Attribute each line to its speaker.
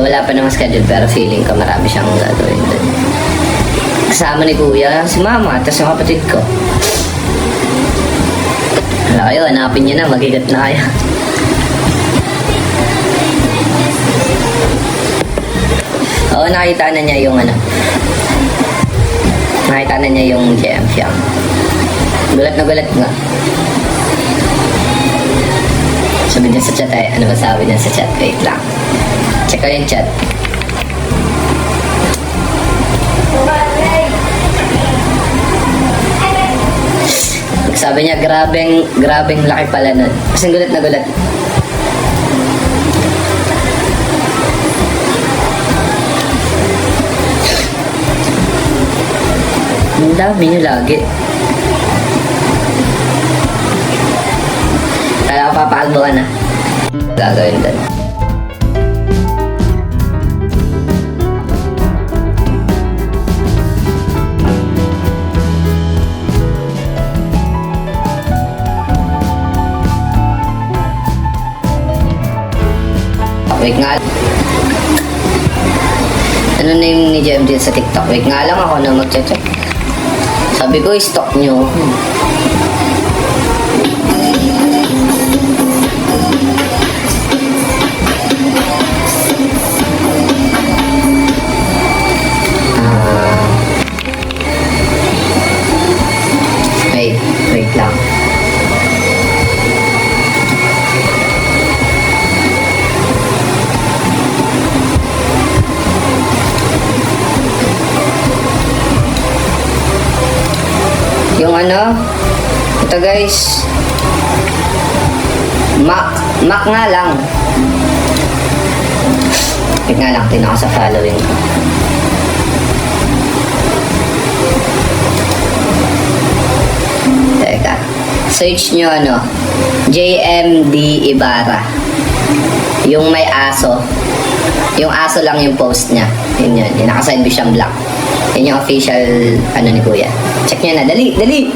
Speaker 1: Though wala pa naman schedule pero feeling ko marami siyang gagawin doon. Kasama ni Kuya, si Mama, at yung kapatid ko. Wala kayo, hanapin niyo na, magigat na kayo. Oo, nakita na niya yung ano. Nakita na niya yung GM siyang. Gulat na gulat nga. Sabi niya sa chat ay, ano ba sabi niya sa chat? Wait lang. Check ko yung chat. Sabi niya, grabeng, grabeng laki pala nun. Kasi gulat na gulat. Ang dami niyo lagi. Kaya ka na. Gagawin doon. Wait nga. Ano na yung ni JMD sa TikTok? Wait nga lang ako na mag-check. Sabi ko, stock nyo. Yung ano, ito guys, Mac, Mac nga lang. Wait nga lang, tinaka sa following ko. Teka, search nyo ano, JMD Ibarra. Yung may aso. Yung aso lang yung post niya. Yun yun, yung nakasign siyang black. Yun yung official, ano ni Kuya. Check nyo na, dali, dali!